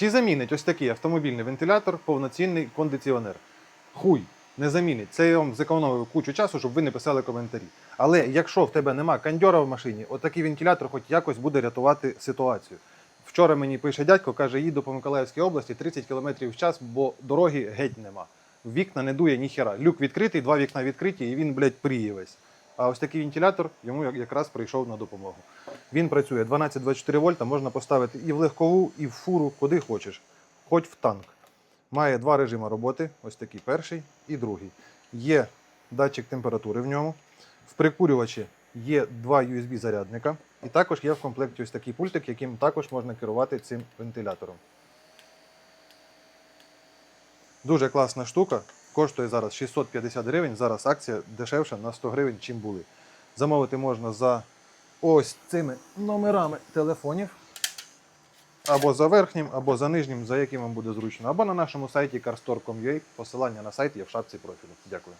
Чи замінить ось такий автомобільний вентилятор повноцінний кондиціонер? Хуй, не замінить. Це я вам зекономив кучу часу, щоб ви не писали коментарі. Але якщо в тебе нема кондьора в машині, отакий вентилятор хоч якось буде рятувати ситуацію. Вчора мені пише дядько, каже, їду по Миколаївській області 30 км в час, бо дороги геть нема. Вікна не дує ніхера. Люк відкритий, два вікна відкриті, і він, блядь, пріє весь. А ось такий вентилятор йому якраз прийшов на допомогу. Він працює 12-24 вольта, можна поставити і в легкову, і в фуру, куди хочеш, хоч в танк. Має два режими роботи: ось такий перший і другий. Є датчик температури в ньому. В прикурювачі є два USB-зарядника. І також є в комплекті ось такий пультик, яким також можна керувати цим вентилятором. Дуже класна штука. Коштує зараз 650 гривень. Зараз акція дешевша на 100 гривень, чим були. Замовити можна за ось цими номерами телефонів. Або за верхнім, або за нижнім, за яким вам буде зручно, або на нашому сайті carstore.com.ua. Посилання на сайт є в шапці профілю. Дякую.